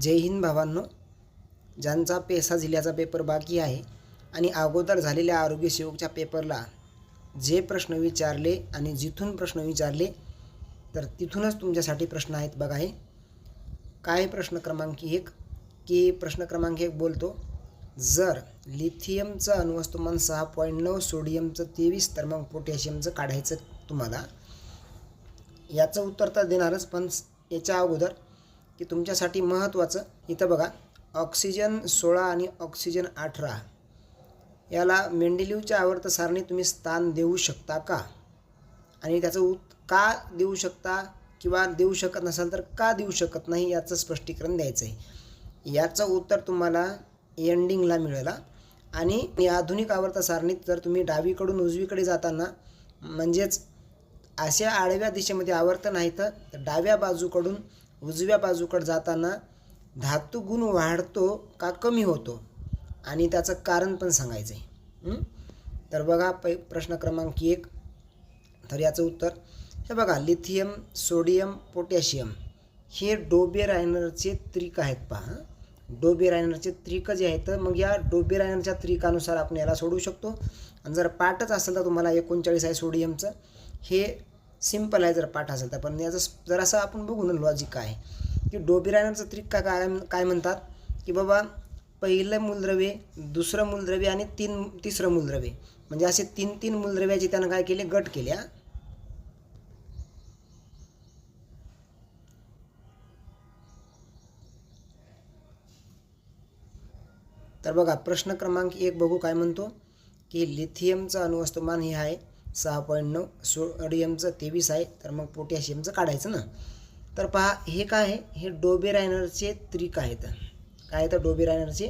जय हिंद भावांनो. ज्यांचा पेसा जिल्ह्याचा पेपर बाकी आहे आणि अगोदर झालेल्या आरोग्य सेवकच्या पेपरला जे प्रश्न विचारले आणि जिथून प्रश्न विचारले तर तिथूनच तुमच्यासाठी प्रश्न आहेत बघा हे. काय प्रश्न क्रमांक एक? की प्रश्न क्रमांक एक बोलतो. जर लिथियमचं अणुवस्तुमान सहा पॉईंट नऊ सोडियमचं तेवीस तर मग पोटॅशियमचं काढायचं तुम्हाला. याचं उत्तर तर देणारच पण याच्या अगोदर की तुमच्यासाठी महत्त्वाचं इथं बघा ऑक्सिजन सोळा आणि ऑक्सिजन अठरा. याला मेंडेलिवच्या आवर्त सारणी तुम्ही स्थान देऊ शकता का? आणि त्याचं उत का देऊ शकता किंवा देऊ शकत नसाल तर का देऊ शकत नाही याचं स्पष्टीकरण द्यायचं आहे याचं उत्तर तुम्हाला एंडिंगला मिळेल. आणि आधुनिक आवर्त सारणीत जर तुम्ही डावीकडून उजवीकडे जाताना म्हणजेच अशा आडव्या दिशेमध्ये आवर्त नाही तर डाव्या बाजूकडून उजव्या बाजूकडे जाताना धातुगुण वाढतो का कमी होतो? आणि त्याचं कारण पण सांगायचं आहे तर बघा पै प्रश्न क्रमांक एक. तर याचं उत्तर हे बघा लिथियम सोडियम पोटॅशियम हे डोबे रायनरचे त्रिक आहेत पहा. डोबे रायनरचे त्रिक जे आहेत तर मग या डोबे रायनरच्या त्रिकानुसार आपण याला सोडू शकतो. आणि जर पाठच असेल तर तुम्हाला एकोणचाळीस आहे सोडियमचं. हे सिंपल आहे जर पाठ असेल तर. पण याचं जरासं आपण बघू ना लॉजिक काय आहे की डोबे रायनरचं त्रिक काय काय म्हणतात? की बाबा पहिलं मूलद्रव्य दुसरं मूलद्रव्य आणि तीन तिसरं मूलद्रव्य. म्हणजे असे तीन तीन मूलद्रव्याचे त्यानं काय केले? गट केले तर बघा प्रश्न क्रमांक एक बघू काय म्हणतो? की लिथियमचं अणुवस्तुमान हे आहे सहा पॉईंट नऊ सोडियमचं तेवीस आहे तर मग पोटॅशियमचं काढायचं ना. तर पहा हे काय आहे? हे डोबे रायनरचे त्रिक आहेत. काय तर डोबे रायनरचे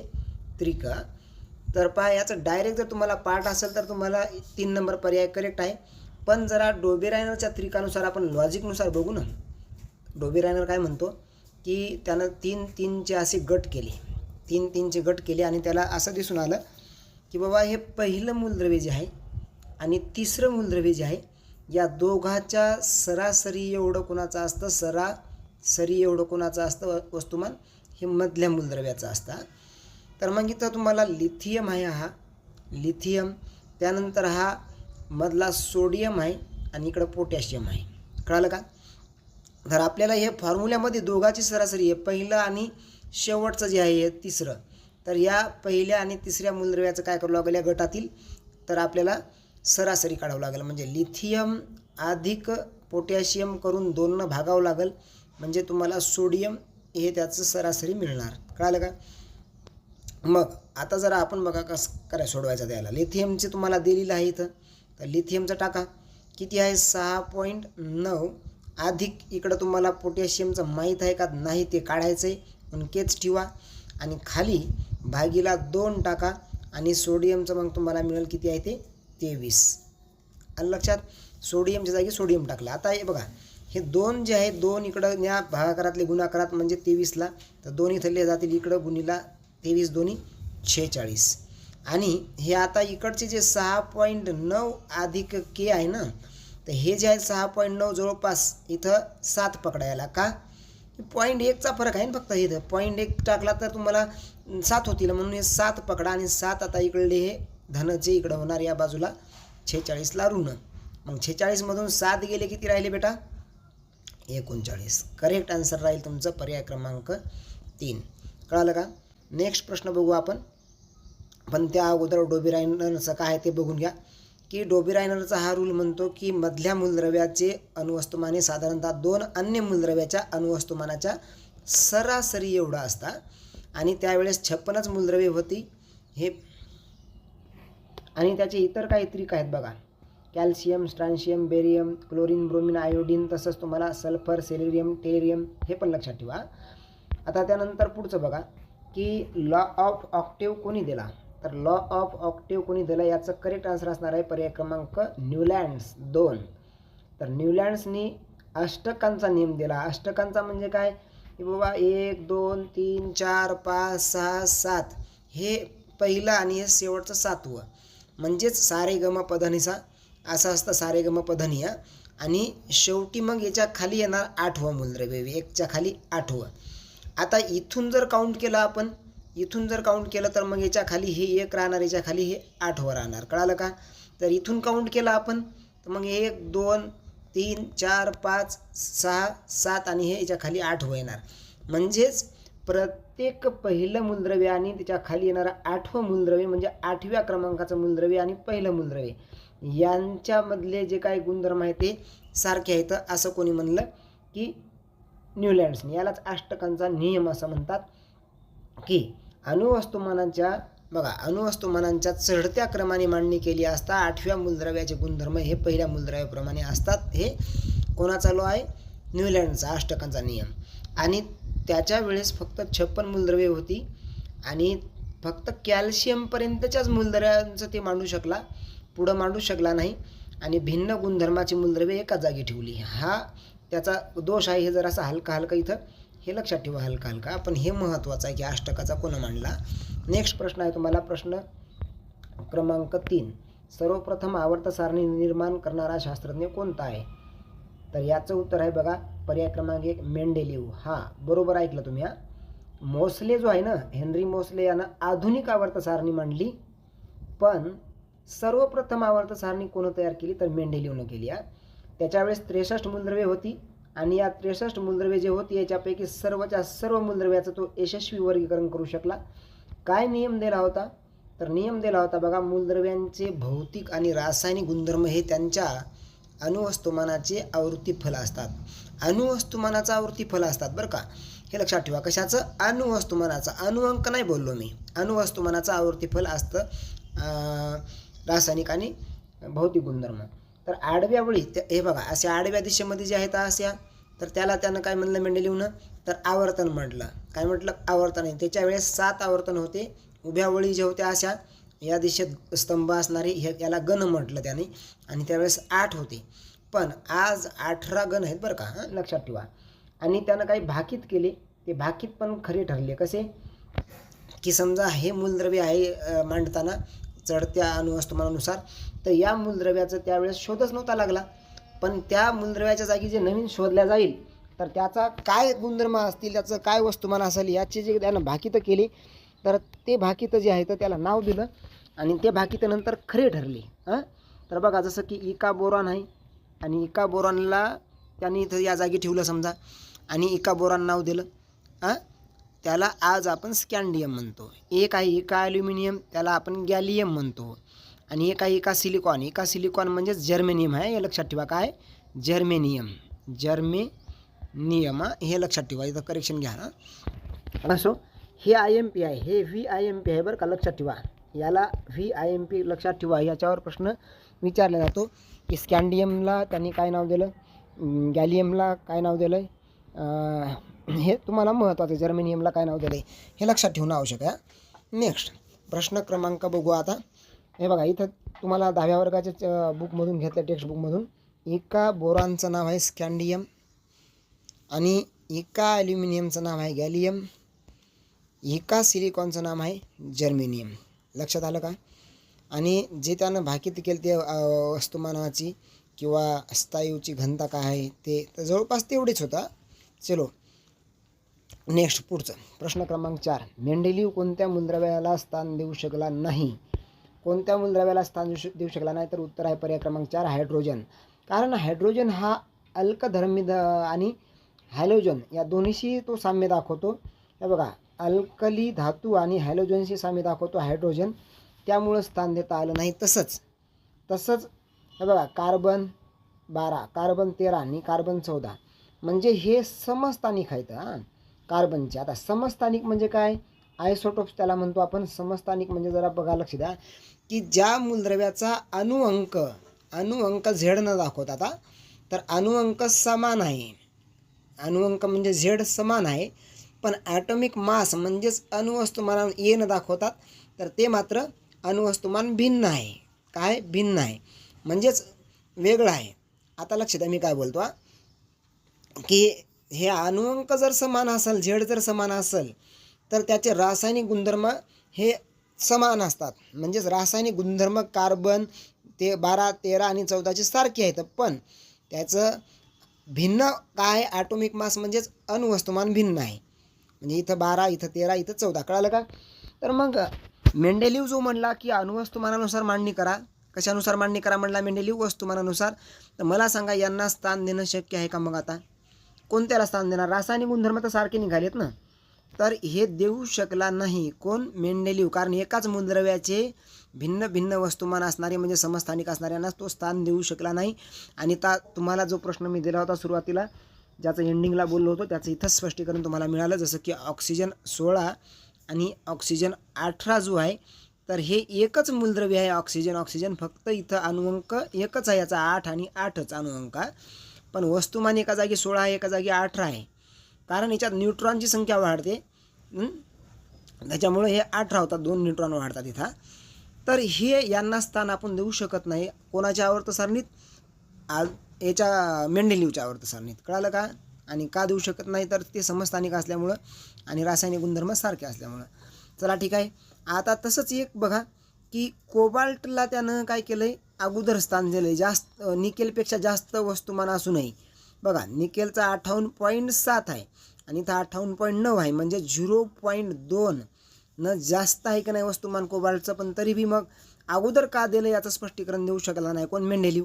त्रिक. तर पहा याचं डायरेक्ट जर तुम्हाला पाठ असेल तर तुम्हाला तीन नंबर पर्याय करेक्ट आहे. पण जरा डोबे रायनरच्या त्रिकानुसार आपण लॉजिकनुसार बघू ना. डोबे रायनर काय म्हणतो? की त्यानं तीन तीनचे असे गट केले. तीन तीनचे गट केले आणि त्याला असं दिसून आलं की बाबा हे पहिलं मूलद्रव्य जे आहे आणि तिसरं मूलद्रव्य जे आहे या दोघाच्या सरासरी एवढं कोणाचं असतं सरासरी एवढं कोणाचं असतं व- वस्तुमान हे मधल्या मूलद्रव्याचं असतं. तर मग इथं तुम्हाला लिथियम आहे हा. लिथियम त्यानंतर हा मधला सोडियम आहे आणि इकडं पोटॅशियम आहे. कळालं का? तर आपल्याला हे फॉर्म्युल्यामध्ये दोघाची सरासरी आहे पहिलं आणि शेवटचं जे आहे हे तिसरं. तर या पहिल्या आणि तिसऱ्या मूलद्रव्याचं काय करावं लागेल या गटातील? तर आपल्याला सरासरी काढावं लागेल. म्हणजे लिथियम अधिक पोटॅशियम करून दोननं भागावं लागेल. म्हणजे तुम्हाला सोडियम हे त्याचं सरासरी मिळणार. कळालं का? मग आता जरा आपण बघा कसं करा सोडवायचा द्यायला लिथियमचे तुम्हाला दिलेलं आहे इथं. तर लिथियमचं टाका. किती आहे? सहा पॉईंट नऊ. अधिक इकडं तुम्हाला पोटॅशियमचं माहीत आहे का? नाही ते काढायचं आहे पण केच ठेवा. आणि खाली भागीला दोन टाका. आणि सोडियमचं मग तुम्हाला मिळेल किती आहे ते? तेवीस. आणि लक्षात सोडियमच्या जागी सोडियम टाकलं. आता हे बघा हे दोन जे आहे दोन इकडं या भागाकारातले गुणाकारात म्हणजे तेवीसला तर दोन्ही थल्ले जातील इकडं गुणीला तेवीस दोन्ही छेचाळीस आणि हे आता इकडचे जे सहा पॉईंट नऊ अधिक के आहे ना तर हे जे आहे सहा पॉईंट नऊ जवळपास इथं सात पकडायला. का? पॉईंट एकचा फरक आहे ना फक्त इथं. पॉईंट एक टाकला तर तुम्हाला सात होतील. म्हणून हे सात पकडा आणि सात आता इकडले हे धनचे इकडं होणार या बाजूला छेचाळीसला ऋण. मग छेचाळीसमधून सात गेले किती राहिले बेटा? एकोणचाळीस. करेक्ट आन्सर राहील तुमचं पर्याय क्रमांक तीन. कळालं का? नेक्स्ट प्रश्न बघू आपण. पण त्या अगोदर डोबी रायनरचं काय ते बघून घ्या. की डोबी रायनरचा हा रूल म्हणतो की मधल्या मूलद्रव्याचे अणुवस्तुमाने साधारणतः दोन अन्य मूलद्रव्याच्या अणुवस्तुमानाच्या सरासरी एवढा असता. आणि त्यावेळेस छप्पनच मूलद्रव्ये होती. हे आणि त्याचे इतर काही त्रिक आहेत बघा. Calcium strontium barium chlorine bromine iodine तसंच तुम्हाला सल्फर सेलेरियम टेरियम हे पण लक्षात ठेवा. आता त्यानंतर पुढचं बघा की लॉ ऑफ ऑक्टेव कोणी दिला? तर लॉ ऑफ ऑक्टिव्ह कोणी दिला? याचं करेक्ट आन्सर असणार आहे पर्याय क्रमांक न्यूलँड्स दोन. तर न्यूलँड्सनी अष्टकांचा नियम दिला. अष्टकांचा म्हणजे काय? की बाबा एक दोन तीन चार पाच सहा सात. हे पहिलं आणि हे शेवटचं सातवं. म्हणजेच सारे गम पधनिसा असं असतं सारे गम पधनिया आणि शेवटी मग याच्या खाली येणार आठवं मूलद्रव्य एकच्या खाली आठवं. आता इथून जर काउंट केलं आपण इथून जर काउंट केलं तर मग याच्या खाली हे एक राहणार याच्या खाली हे आठवं राहणार. कळालं का? तर इथून काउंट केलं आपण तर मग हे एक दोन तीन चार पाच सहा सात आणि हे याच्या खाली आठ व येणार. म्हणजेच प्रत्येक पहिलं मूलद्रव्य आणि त्याच्याखाली येणारं आठवं मूलद्रव्य म्हणजे आठव्या क्रमांकाचं मूलद्रव्य आणि पहिलं मूलद्रव्य. यांच्यामधले जे काही गुणधर्म आहेत ते सारखे आहेत. असं कोणी म्हणलं की न्यूलँड्सने. यालाच अष्टकांचा नियम असं म्हणतात की अणुवस्तुमानांच्या बघा अणुवस्तुमानांच्या चढत्या क्रमाने मांडणी केली असता आठव्या मूलद्रव्याचे गुणधर्म हे पहिल्या मूलद्रव्याप्रमाणे असतात. हे कोणा चालू आहे? न्यूलँडचा अष्टकांचा नियम. आणि त्याच्या वेळेस फक्त छप्पन मूलद्रव्ये होती. आणि फक्त कॅल्शियमपर्यंतच्याच मूलद्रव्यांचं ते मांडू शकला. पुढं मांडू शकला नाही. आणि भिन्न गुणधर्माची मूलद्रव्ये एका जागी ठेवली. हा त्याचा दोष आहे हे जरासा हलका हलका इथं. हे लक्षात ठेवा हलका हलका. पण हे महत्त्वाचं आहे की अष्टकाचा कोण मांडला. नेक्स्ट प्रश्न आहे तुम्हाला प्रश्न क्रमांक तीन. सर्वप्रथम आवर्त सारणी निर्माण करणारा शास्त्रज्ञ कोणता आहे? तर याचं उत्तर आहे बघा. पर्याय क्रमांक एक मेंडेलिव हा बरोबर ऐकलं तुम्ही हा. मोसले जो आहे ना हेनरी मोसले यानं आधुनिक आवर्त सारणी मांडली पण सर्वप्रथम आवर्त सारणी कोण तयार केली? तर मेंडेलिवनं केली हा. त्याच्यावेळेस त्रेसष्ट मूलद्रव्ये होती आणि या त्रेसष्ट मूलद्रव्ये जे होती याच्यापैकी सर्वच्या सर्व मूलद्रव्याचं तो यशस्वी वर्गीकरण करू शकला. काय नियम दिला होता? तर नियम दिला होता बघा मूलद्रव्यांचे भौतिक आणि रासायनिक गुणधर्म हे त्यांच्या अणुवस्तुमानाचे आवृत्ती फल असतात. अणुवस्तुमानाचा आवृत्ती फल असतात बरं का? हे लक्षात ठेवा. कशाचं? अणुवस्तुमानाचा अणुअंक नाही बोललो मी. अणुवस्तुमानाचं आवृत्तीफल फल असतं रासायनिक आणि भौतिक गुणधर्म. तर आडव्या वळी त्या- हे बघा असे आडव्या दिशेमध्ये जे आहेत अशा तर त्याला त्यानं काय म्हणलं मेंडेलिवनं तर आवर्तन म्हटलं. काय म्हटलं? आवर्तन. आहे त्याच्या वेळेस सात आवर्तन होते. उभ्या वळी जे होत्या अशा या दिशेत स्तंभ असणारे हे याला गण म्हटलं त्याने. आणि त्यावेळेस आठ होते. पण आज अठरा गण आहेत बरं का हां लक्षात ठेवा. आणि त्यानं काही भाकीत केले ते भाकीत पण खरे ठरले. कसे? की समजा हे मूलद्रव्य आहे मांडताना चढत्या अणुवस्तुमानानुसार तर या मूलद्रव्याचं त्यावेळेस शोधच नव्हता लागला. पण त्या मूलद्रव्याच्या जागी जे नवीन शोधल्या जाईल तर त्याचा काय गुणधर्म असतील त्याचं काय वस्तुमान असेल याची जे त्यानं भाकीतं केली तर ते भाकीतं जे आहे तर त्याला नाव दिलं आणि ते भाकीतं नंतर खरे ठरले. हां? तर बघा जसं की इका बोरॉन आहे आणि इका बोरांला त्यांनी इथं या जागी ठेवलं समजा. आणि इका बोरान नाव दिलं. हां त्याला आज आपण स्कॅन्डियम म्हणतो. एक आहे एका ॲल्युमिनियम त्याला आपण गॅलियम म्हणतो. आणि एक आहे एका सिलिकॉन. एका सिलिकॉन म्हणजेच जर्मेनियम आहे हे लक्षात ठेवा. काय? जर्मेनियम. जर्मेनियम हां हे लक्षात ठेवा. इथं करेक्शन घ्या हां. असो हे आय एम पी आहे. हे व्ही आय एम पी आहे बरं का लक्षात ठेवा. याला व्ही आय एम पी लक्षात ठेवा. याच्यावर प्रश्न विचारला जातो. स्कॅन्डियमला त्यांनी काय नाव दिलं? गॅलियमला काय नाव दिलं आहे हे तुम्हाला महत्त्वाचं आहे. जर्मेनियमला काय नाव दिलं आहे हे लक्षात ठेवणं आवश्यक आहे नेक्स्ट प्रश्न क्रमांक बघू आता. हे बघा इथं तुम्हाला दहाव्या वर्गाच्या बुकमधून घेतलं टेक्स्ट बुकमधून एका बोरांचं नाव आहे स्कॅन्डियम आणि एका ॲल्युमिनियमचं नाव आहे गॅलियम. एका सिलिकॉनचं नाव आहे जर्मेनियम. लक्षात आलं का? आणि जे त्यानं भाकीत केलं ते वस्तुमानाची किंवा स्थायूची घनता काय आहे ते तर जवळपास तेवढीच होता. चलो नेक्स्ट पुढचं. प्रश्न क्रमांक चार. मेंडेलिव कोणत्या मूलद्रव्याला स्थान देऊ शकला नाही? कोणत्या मूलद्रव्याला स्थान देऊ देऊ शकला नाही? तर उत्तर आहे पर्याय क्रमांक चार हायड्रोजन. कारण हायड्रोजन हा अल्कधर्मी आणि हॅलोजन या दोन्हीशी तो साम्य दाखवतो. हे बघा अल्कली धातू आणि हॅलोजनशी साम्य दाखवतो हायड्रोजन. त्यामुळं स्थान देता आलं नाही तसंच. तसंच हे बघा कार्बन बारा कार्बन तेरा आणि कार्बन चौदा. म्हणजे हे समस्थानिक आहेत हां. कार्बनचे. आता समस्थानिक म्हणजे काय? आयसोटोप्स त्याला म्हणतो आपण. समस्थानिक म्हणजे जरा बघा लक्ष द्या. की ज्या मूलद्रव्याचा अणुअंक अणुअंक झेड न दाखवत आता तर अणुअंक समान आहे. अणुअंक म्हणजे झेड समान आहे. पण ॲटॉमिक मास म्हणजेच अणुवस्तुमान ए न दाखवतात तर ते मात्र अणुवस्तुमान भिन्न आहे. काय? भिन्न आहे. म्हणजेच वेगळं आहे. आता लक्ष द्या मी काय बोलतो आ की हे अणुअंक जर समान असेल झेड जर समान असेल तर त्याचे रासायनिक गुणधर्म हे समान असतात. म्हणजेच रासायनिक गुणधर्म कार्बन ते बारा तेरा आणि चौदाचे सारखे आहेत. पण त्याचं भिन्न काय? ॲटोमिक मास म्हणजेच अणुवस्तुमान भिन्न आहे. म्हणजे इथं बारा इथं तेरा इथं चौदा. कळालं का? तर मग मेंडेलिव जो म्हणला की अणुवस्तुमानानुसार मांडणी करा कशानुसार मांडणी करा म्हणला मेंडेलिव? वस्तुमानानुसार. तर मला सांगा यांना स्थान देणं शक्य आहे का मग आता? कोणत्याला स्थान देणार? रासायनिक गुणधर्म तर सारखे निघालेत ना. तर हे देऊ शकला नाही. कोण? मेंडेलिव. कारण एकाच मूलद्रव्याचे भिन्न भिन्न वस्तुमान असणारे म्हणजे समस्थानिक असणाऱ्यांना तो स्थान देऊ शकला नाही. आणि ता तुम्हाला जो प्रश्न मी दिला होता सुरुवातीला ज्याचं एंडिंगला बोललो होतो त्याचं इथंच स्पष्टीकरण तुम्हाला मिळालं. जसं की ऑक्सिजन सोळा आणि ऑक्सिजन अठरा जो आहे तर हे एकच मूलद्रव्य आहे ऑक्सिजन. ऑक्सिजन फक्त इथं अणुअंक एकच आहे याचा आठ आणि आठच अणुअंक पण वस्तुमान एका जागी सोळा आहे एका जागी अठरा आहे. कारण याच्यात न्यूट्रॉनची संख्या वाढते. त्याच्यामुळे हे अठरा होतात दोन न्यूट्रॉन वाढतात इथं. तर हे यांना स्थान आपण देऊ शकत नाही. कोणाच्या आवर्त सारणीत आ याच्या मेंडेलिवच्या आवर्त सारणीत कळालं का? आणि का देऊ शकत नाही तर ते समस्थानिक असल्यामुळं आणि रासायनिक गुणधर्म सारखे असल्यामुळं. चला ठीक आहे. आता तसंच एक बघा की कोबाल्टला त्यानं काय केलं आहे अगोदर स्थान दिलं आहे जास्त निकेलपेक्षा जास्त वस्तुमान असूनही. बघा निकेलचा अठ्ठावन्न पॉईंट सात आहे आणि इथं अठ्ठावन्न पॉईंट नऊ आहे. म्हणजे झिरो पॉईंट दोन न जास्त आहे का नाही वस्तुमान कोबाल्टचं? पण तरी बी मग अगोदर का दिलं याचं स्पष्टीकरण देऊ शकला नाही कोण मेंडेलिव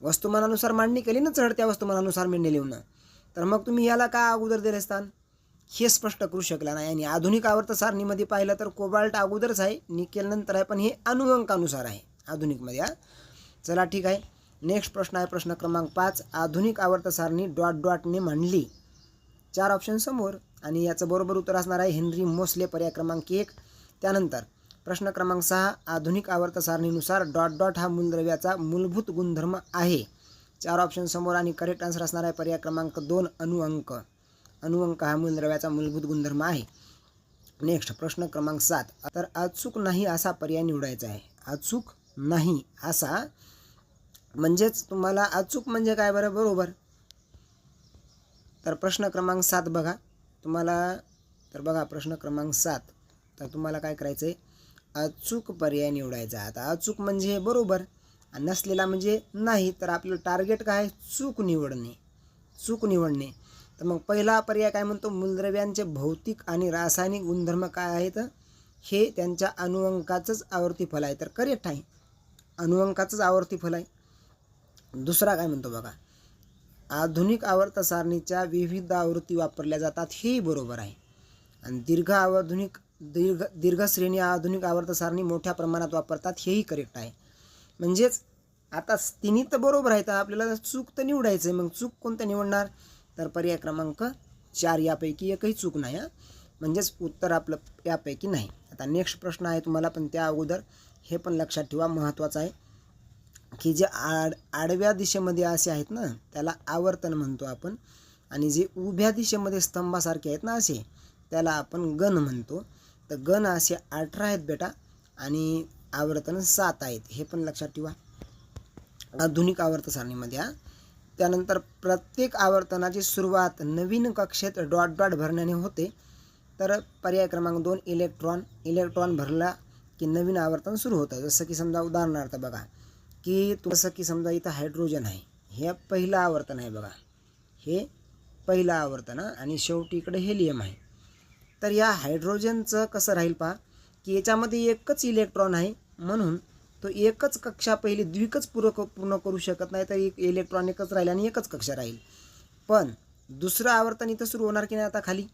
वस्तुमानानुसार मांडणी केली ना चढत्या वस्तुमानानुसार मेंडेलिवनं तर मग तुम्ही याला का अगोदर दिले स्थान हे स्पष्ट करू शकला नाही. आणि आधुनिक आवर्त सारणीमध्ये पाहिलं तर कोबाल्ट अगोदरच आहे निकेल नंतर आहे पण हे अनुवंकानुसार आहे आधुनिकमध्ये हा. चला ठीक आहे. नेक्स्ट प्रश्न आहे प्रश्न क्रमांक पाच. आधुनिक आवर्त सारणी डॉट डॉटने मांडली चार ऑप्शन समोर. आणि याचं बरोबर उत्तर असणार आहे हेनरी मोसले पर्याय क्रमांक एक. त्यानंतर प्रश्न क्रमांक सहा. आधुनिक आवर्त सारणीनुसार डॉट डॉट हा मूलद्रव्याचा मूलभूत गुणधर्म आहे. चार ऑप्शन समोर आणि करेक्ट आन्सर असणार आहे पर्याय क्रमांक दोन अनुअंक. अनुअंक हा मूलद्रव्याचा मूलभूत गुणधर्म आहे. नेक्स्ट प्रश्न क्रमांक सात. तर अचूक नाही असा पर्याय निवडायचा आहे. अचूक नाही असा म्हणजेच तुम्हाला अचूक म्हणजे काय बरं? बरोबर. तर प्रश्न क्रमांक सात बघा. तुम्हाला तर बघा प्रश्न क्रमांक सात. तर तुम्हाला काय करायचं आहे अचूक पर्याय निवडायचा आता अचूक म्हणजे बरोबर. आणि नसलेला म्हणजे नाही तर आपलं टार्गेट काय? आहे? चूक निवडणे. चूक निवडणे. तर मग पहिला पर्याय काय म्हणतो? मूलद्रव्यांचे भौतिक आणि रासायनिक गुणधर्म काय आहेत? हे त्यांच्या अनुवंकाचंच आवर्ती फल आहे. तर करेक्ट आहे. अनुवंकाचंच आवर्ती फल आहे. दुसरा काय म्हणतो बघा? आधुनिक आवर्त सारणीच्या विविध आवृत्ती वापरल्या जातात. हेही बरोबर आहे. आणि दीर्घ आधुनिक दीर्घ दीर्घ श्रेणी आधुनिक आवर्त सारणी मोठ्या प्रमाणात वापरतात. हेही करेक्ट आहे. म्हणजेच आता तिन्ही तर बरोबर आहेत. आपल्याला चूक तर निवडायचं आहे मग चूक कोणतं निवडणार? तर पर्याय क्रमांक चार यापैकी एकही चूक नाही हां. म्हणजेच उत्तर आपलं यापैकी नाही. आता नेक्स्ट प्रश्न आहे तुम्हाला पण त्या अगोदर हे पण लक्षात ठेवा महत्त्वाचं आहे. की जे आड आडव्या दिशेमध्ये असे आहेत ना त्याला आवर्तन म्हणतो आपण. आणि जे उभ्या दिशेमध्ये स्तंभासारखे आहेत ना असे त्याला आपण गण म्हणतो. तर गण असे अठरा आहेत बेटा. आणि आवर्तन सात आहेत. हे पण लक्षात ठेवा. आधुनिक आवर्त सारणीमध्ये हा. त्यानंतर प्रत्येक आवर्तनाची सुरुवात नवीन कक्षेत डॉट डॉट भरण्याने होते. तर पर्याय क्रमांक दोन इलेक्ट्रॉन. इलेक्ट्रॉन भरला की नवीन आवर्तन सुरू होतं. जसं की समजा उदाहरणार्थ बघा की जसं की समजा इथं हायड्रोजन आहे. हे पहिलं आवर्तन आहे बघा. हे पहिलं आवर्तन आणि शेवटी इकडे हेलियम आहे. तर या हायड्रोजनचं कसं राहील पहा. की याच्यामध्ये एकच इलेक्ट्रॉन आहे. म्हणून तो एकच कक्षा पहिली द्विकच पूर्ण पूर्ण करू शकत नाही तर एक इलेक्ट्रॉन एकच राहील आणि एकच कक्षा राहील. पण दुसरं आवर्तन इथं सुरू होणार की नाही आता खाली?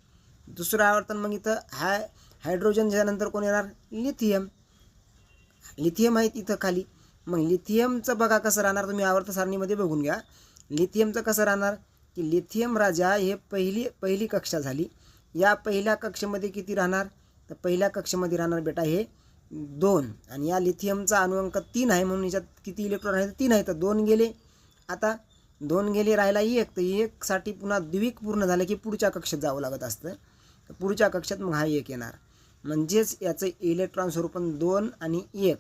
दुसरं आवर्तन मग इथं हाय हायड्रोजन झाल्यानंतर कोण येणार? लिथियम लिथियम आहेत इथं खाली. मग लिथियमचं बघा कसं राहणार तुम्ही आवर्त सारणीमध्ये बघून घ्या. लिथियमचं कसं राहणार? की लिथियम राजा हे पहिली पहिली कक्षा झाली. या पहिल्या कक्षेमध्ये किती राहणार? तर पहिल्या कक्षेमध्ये राहणार बेटा हे दोन. आणि या लिथियमचा अनुअंक तीन आहे म्हणून याच्यात किती इलेक्ट्रॉन आहे? तर तीन आहे. तर दोन गेले. आता दोन गेले राहिला एक. तर एकसाठी पुन्हा द्विक पूर्ण झालं की पुढच्या कक्षेत जावं लागत असतं. तर पुढच्या कक्षेत मग हा एक येणार. म्हणजेच याचं इलेक्ट्रॉन स्वरूपन दोन आणि एक.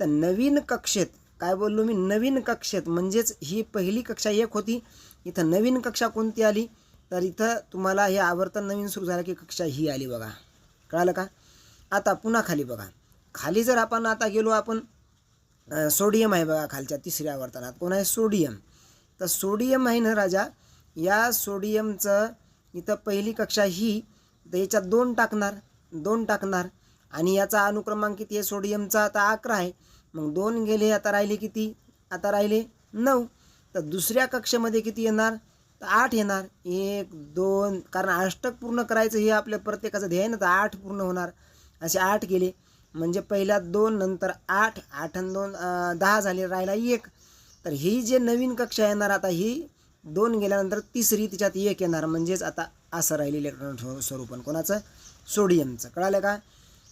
तर नवीन कक्षेत काय बोललो मी? नवीन कक्षेत म्हणजेच ही पहिली कक्षा एक होती. इथं नवीन कक्षा कोणती आली? तर इथं तुम्हाला हे आवर्तन नवीन सुरू झालं की कक्षा ही आली बघा. कळालं का? आता पुन्हा खाली बघा. खाली जर आपण आता गेलो आपण सोडियम आहे बघा खालच्या तिसऱ्या वर्तनात कोण आहे? सोडियम. तर सोडियम आहे ना राजा या सोडियमचं इथं पहिली कक्षा ही तर याच्यात दोन टाकणार दोन टाकणार. आणि याचा अनुक्रमांक किती आहे? सोडियमचा आता अकरा आहे. मग दोन गेले आता राहिले किती? आता राहिले नऊ. तर दुसऱ्या कक्षेमध्ये किती येणार? तर आठ येणार. एक दोन कारण अष्टक पूर्ण करायचं हे आपल्या प्रत्येकाचं ध्येय ना तर आठ पूर्ण होणार. असे आठ गेले म्हणजे पहिल्या दोन नंतर आठ आठ आणि दोन दहा झाले राहिला एक. तर ही जे नवीन कक्षा येणार आता ही दोन गेल्यानंतर तिसरी तिच्यात एक येणार. म्हणजेच आता असं राहील इलेक्ट्रॉन स्व- कोणाचं? सोडियमचं. कळालं का?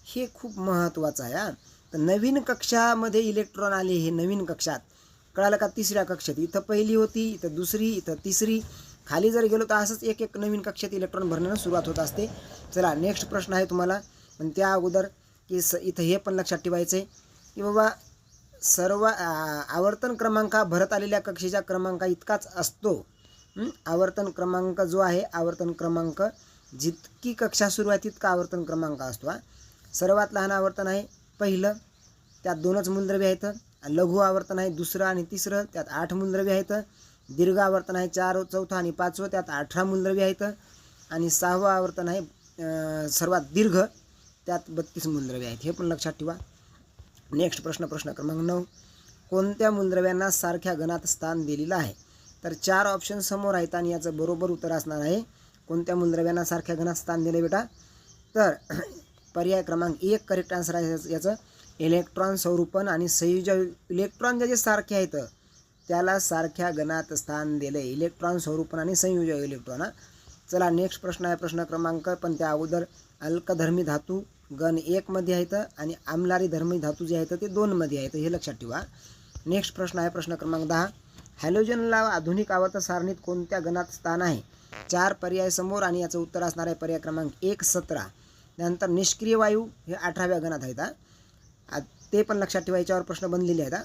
हे खूप महत्त्वाचं आहे हां. तर नवीन कक्षामध्ये इलेक्ट्रॉन आले हे नवीन कक्षात. कळालं का तिसऱ्या कक्षेत? इथं पहिली होती इथं दुसरी इथं तिसरी. खाली जर गेलो तर असंच एक एक नवीन कक्षेत इलेक्ट्रॉन भरण्यानं सुरुवात होत असते. चला नेक्स्ट प्रश्न आहे तुम्हाला. पण त्या अगोदर की स इथं हे पण लक्षात ठेवायचं आहे की बाबा सर्व आवर्तन क्रमांक हा भरत आलेल्या कक्षेच्या क्रमांका इतकाच असतो. आवर्तन क्रमांक जो आहे आवर्तन क्रमांक जितकी कक्षा सुरू आहे तितका आवर्तन क्रमांक असतो हा. सर्वात लहान आवर्तन आहे पहिलं. त्यात दोनच मूलद्रव्य आहेत. लघु आवर्तन आहे दुसरं आणि तिसरं त्यात आठ मूलद्रव्य आहेत. दीर्घ आवर्तन आहे चार चौथं आणि पाचवं त्यात अठरा मूलद्रव्य आहेत. आणि सहावं आवर्तन आहे सर्वात दीर्घ त्यात बत्तीस मूलद्रव्य आहेत. हे पण लक्षात ठेवा. नेक्स्ट प्रश्न प्रश्न क्रमांक नऊ. कोणत्या मूलद्रव्यांना सारख्या गणात स्थान दिलेलं आहे? तर चार ऑप्शन समोर आहेत आणि याचं बरोबर उत्तर असणार आहे. कोणत्या मूलद्रव्यांना सारख्या गणात स्थान दिलं बेटा? तर पर्याय क्रमांक एक करेक्ट आन्सर आहे याचं- याचं. इलेक्ट्रॉन स्वरूपन आणि संयुज इलेक्ट्रॉन ज्या जे सारखे आहेत त्याला सारख्या गणात स्थान दिलं. आहे इलेक्ट्रॉन स्वरूपन आणि संयुज इलेक्ट्रॉन चला नेक्स्ट प्रश्न आहे प्रश्न क्रमांक पण त्या अगोदर अल्कधर्मी धातू गण एकमध्ये आहेत आणि आमलारी धर्मी धातू जे आहेत ते दोनमध्ये आहेत हे लक्षात ठेवा. नेक्स्ट प्रश्न आहे प्रश्न क्रमांक दहा. हॅलोजनला आधुनिक आवर्त सारणीत कोणत्या गणात स्थान आहे? चार पर्याय समोर आणि याचं उत्तर असणार आहे पर्याय क्रमांक एक सतरा. त्यानंतर निष्क्रिय वायू हे अठराव्या गणात आहेत हा. ते पण लक्षात ठेवा याच्यावर प्रश्न बनलेले आहेत हा.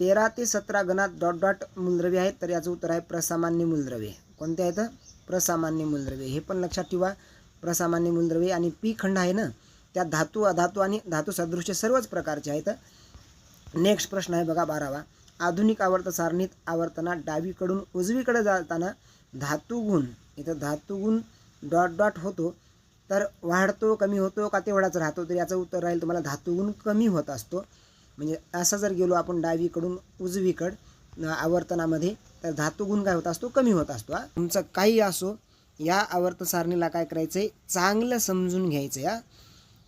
तेरा ते सतरा गणात डॉट डॉट मूलद्रव्य आहेत तर याचं उत्तर आहे प्रसामान्य मूलद्रव्ये. कोणते आहेत? प्रसामान्य मूलद्रव्ये. हे पण लक्षात ठेवा प्रसामान्य मूलद्रव्ये आणि पी खंड आहे ना त्यात धातू अधातू आणि धातू सदृश्य सर्वच प्रकारचे आहेत. नेक्स्ट प्रश्न आहे बघा बारावा. आधुनिक आवर्त सारणीत आवर्तनात डावीकडून उजवीकडे जाताना धातुगुण इथं धातुगुण डॉट डॉट होतो तर वाढतो कमी होतो का तेवढाच राहतो. तर याचं उत्तर राहील तुम्हाला धातुगुण कमी होत असतो. म्हणजे असं जर गेलो आपण डावीकडून उजवीकड आवर्तनामध्ये तर धातुगुण काय होत असतो? कमी होत असतो हा. तुमचं काही असो या आवर्त सारणीला काय करायचं आहे चांगलं समजून घ्यायचं या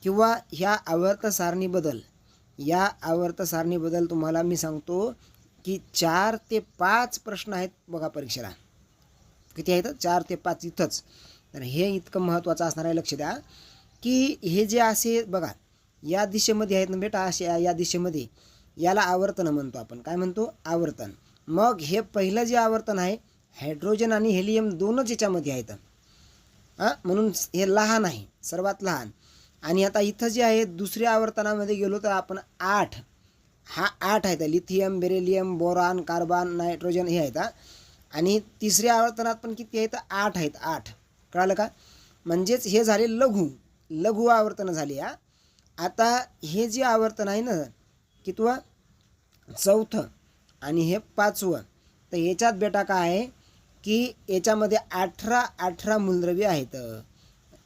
किंवा ह्या आवर्त सारणीबद्दल या आवर्त सारणीबद्दल तुम्हाला मी सांगतो की चार ते पाच प्रश्न आहेत बघा परीक्षेला. किती आहेत? चार ते पाच इथंच. तर हे इतकं महत्त्वाचं असणार आहे लक्ष द्या. की हे जे असे बघा या दिशेमध्ये आहेत ना बेटा असे या दिशेमध्ये याला आवर्तन म्हणतो आपण. काय म्हणतो? आवर्तन. मग हे पहिलं जे आवर्तन आहे हायड्रोजन आणि हेलियम दोनच याच्यामध्ये आहेत. हां? म्हणून हे लहान आहे सर्वात लहान. आणि आता इथं जे आहे दुसऱ्या आवर्तनामध्ये गेलो तर आपण आठ. हा आठ आहेत lithium beryllium boron carbon nitrogen हे आहेत आणि तिसऱ्या आवर्तनात पण किती आहेत? आठ आहेत आठ. कळालं का? म्हणजेच हे झाले लघु. लघु आवर्तनं झाली हा. आता हे जे आवर्तन आहे ना कितवं? चौथं आणि हे पाचवं. तर याच्यात बेटा काय आहे? की याच्यामध्ये अठरा अठरा मूलद्रव्य आहेत.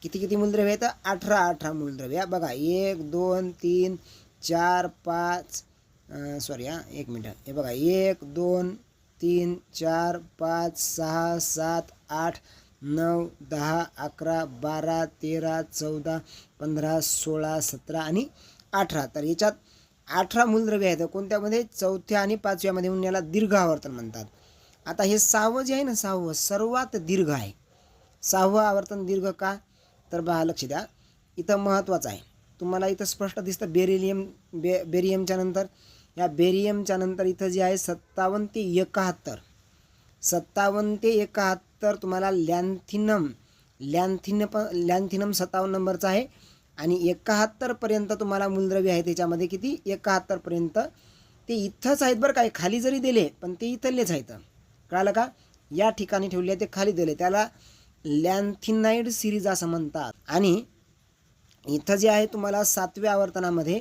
किती किती मूलद्रव्य आहेत? अठरा अठरा मूलद्रव्य. बघा एक दोन तीन चार पाच सॉरी हां एक मिनटं. हे बघा एक दोन तीन चार पाच सहा सात आठ नऊ दहा अकरा बारा तेरा चौदा पंधरा सोळा सतरा आणि अठरा. तर याच्यात अठरा मूलद्रव्य आहेत. कोणत्यामध्ये? चौथ्या आणि पाचव्यामध्ये म्हणून याला दीर्घ आवर्तन म्हणतात. आता हे सहावं जे आहे ना सहावं सर्वात दीर्घ आहे. सहावं आवर्तन दीर्घ का? तर बघा लक्ष द्या. इथं महत्त्वाचं आहे. तुम्हाला इथं स्पष्ट दिसतं बेरिलियम बे बेरियमच्या नंतर. या बेरियमच्या नंतर इथं जे आहे सत्तावन्न ते एकाहत्तर. सत्तावन्न ते एकाहत्तर तर तुम्हाला लॅन्थिनम लॅन्थिन लँथिनम लॅन्थिनम सत्तावन्न नंबरचा आहे. आणि एकाहत्तरपर्यंत तुम्हाला मूलद्रव्य आहे त्याच्यामध्ये किती? एकाहत्तरपर्यंत ते इथंच आहेत बरं काय खाली जरी दिले पण ते इथलेच आहेत. कळालं का? या ठिकाणी ठेवले ते खाली दिले. त्याला लँथिनाईड सिरीज असं म्हणतात. आणि इथं जे आहे तुम्हाला सातव्या आवर्तनामध्ये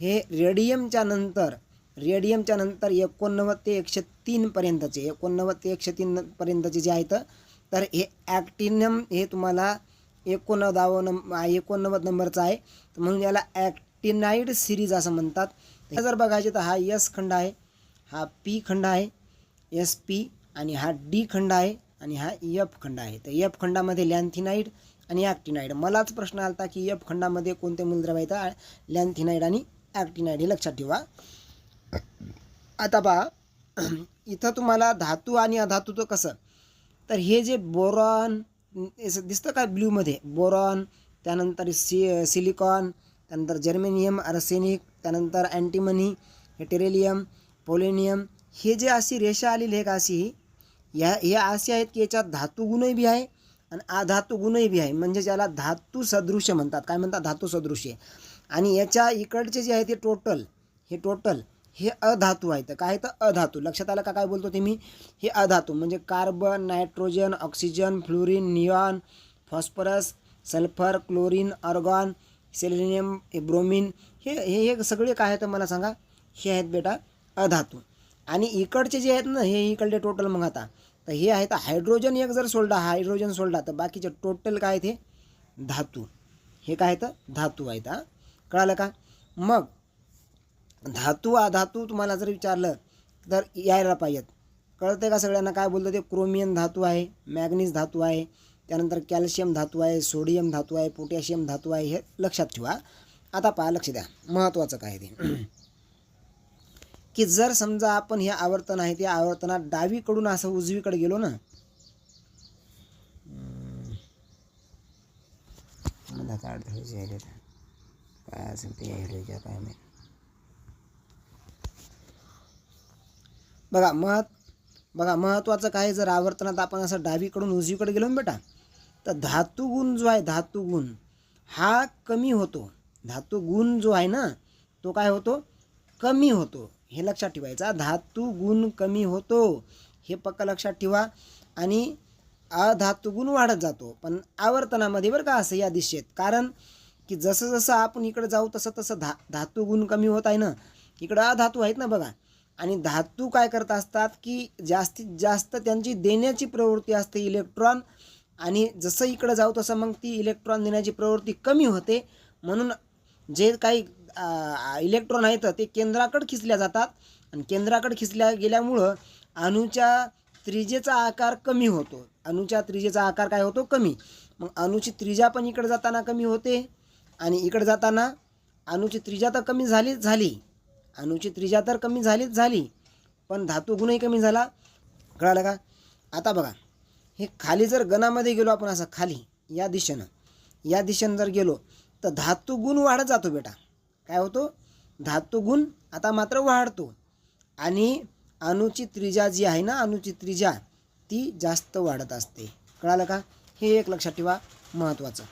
हे रेडियमच्या नंतर रेडियमच्या नंतर एकोणनव्वद ते एकशे तीनपर्यंतचे एकोणनव्वद ते एकशे तीनपर्यंतचे जे आहेत तर हे ॲक्टिनियम हे तुम्हाला एकोणनव्वद नंब एकोणनव्वद नंबरचा आहे. तर म्हणून याला ॲक्टिनाईड सिरीज असं म्हणतात. हे जर बघायचे तर हा यस खंड आहे हा पी खंड आहे एस पी आणि हा डी खंड आहे आणि हा यफ खंड आहे. तर यफ खंडामध्ये लॅन्थिनाईड आणि ॲक्टिनाईड मलाच प्रश्न आला की यफ खंडामध्ये कोणते मूलद्रव्य येतं? लॅन्थिनाईड आणि ॲक्टिनाईड हे लक्षात ठेवा. आता पहा इथं तुम्हाला धातू आणि अधातूचं कसं? तर हे जे बोरॉन असं दिसतं का ब्ल्यूमध्ये बोरॉन त्यानंतर सी सिलिकॉन त्यानंतर जर्मेनियम आर्सेनिक त्यानंतर अँटीमनी हेटेरेलियम पोलेनियम. हे जे अशी रेषा आलेली आहे का अशी या हे असे आहेत की याच्यात धातू गुणही बी आहे आणि अधातू गुणही बी आहे. म्हणजे ज्याला धातू सदृश्य म्हणतात. काय म्हणतात? धातू सदृश्य. आणि याच्या इकडचे जे आहे ते टोटल हे टोटल हे अधातू आहेत काय तर अधातू. लक्षात आलं का काय बोलतो ते मी? हे अधातू म्हणजे carbon nitrogen oxygen fluorine neon phosphorus sulphur chlorine argon selenium bromine. हे हे हे सगळे काय आहेत मला सांगा? हे आहेत बेटा अधातू. आणि इकडचे जे आहेत ना हे इकडले टोटल मग आता. तर हे आहेत हायड्रोजन एक जर सोडला हायड्रोजन सोडला तर बाकीचे टोटल काय आहेत हे? धातू. हे काय आहेत? धातू आहेत हां. कळालं का? मग धातू अधातू तुम्हाला जर विचारलं तर यायला पाहिजेत. कळतं का सगळ्यांना काय बोलतं ते? क्रोमियन धातू आहे मॅग्नीज धातू आहे त्यानंतर कॅल्शियम धातू आहे सोडियम धातू आहे पोटॅशियम धातू आहे हे लक्षात ठेवा. आता पहा लक्ष द्या. महत्त्वाचं काय ते? की जर समजा आपण हे आवर्तन आहे ते आवर्तनात डावीकडून असं उजवीकडे गेलो ना मला काय अडथळे यायले काय असेल ते यायले का काय नाही बघा महत् बघा महत्त्वाचं काय जर आवर्तनात आपण असं डावीकडून उजवीकडे गेलो ना बेटा तर धातुगुण जो आहे धातू गुण हा कमी होतो. धातू गुण जो आहे ना तो काय होतो? कमी होतो. हे लक्षात ठेवायचा धातू गुण कमी होतो. हे पक्क लक्षात ठेवा. आणि अधातुगुण वाढत जातो. पण आवर्तनामध्ये बरं का असं या दिशेत. कारण की जसं जसं आपण इकडे जाऊ तसं तसं धा धातुगुण कमी होत आहे ना. इकडं अधातू आहेत ना बघा. आणि धातू काय करत असतात की जास्तीत जास्त त्यांची देण्याची प्रवृत्ती असते इलेक्ट्रॉन आणि जसं इकडं जाऊ तसं मग ती इलेक्ट्रॉन देण्याची प्रवृत्ती कमी होते. म्हणून जे काही इलेक्ट्रॉन आहेत ते केंद्राकडे खिचल्या जातात. आणि केंद्राकडे खिचल्या गेल्यामुळं अणूच्या त्रिजेचा आकार कमी होतो. अणूच्या त्रिजेचा आकार काय होतो? कमी. मग अणूची त्रिजा पण इकडे जाताना कमी होते. आणि इकडे जाताना अणूची त्रिजा तर कमी झालीच झाली. अणूची त्रिजा तर कमी झालीच झाली पण धातुगुणही कमी झाला. कळालं का? आता बघा हे खाली जर गणामध्ये गेलो आपण असं खाली या दिशेनं या दिशेनं जर गेलो तर धातुगुण वाढत जातो बेटा. काय होतो? धातुगुण आता मात्र वाढतो. आणि अणूची त्रिजा जी आहे ना अणूची त्रिजा ती जास्त वाढत असते. कळालं का? हे एक लक्षात ठेवा महत्त्वाचं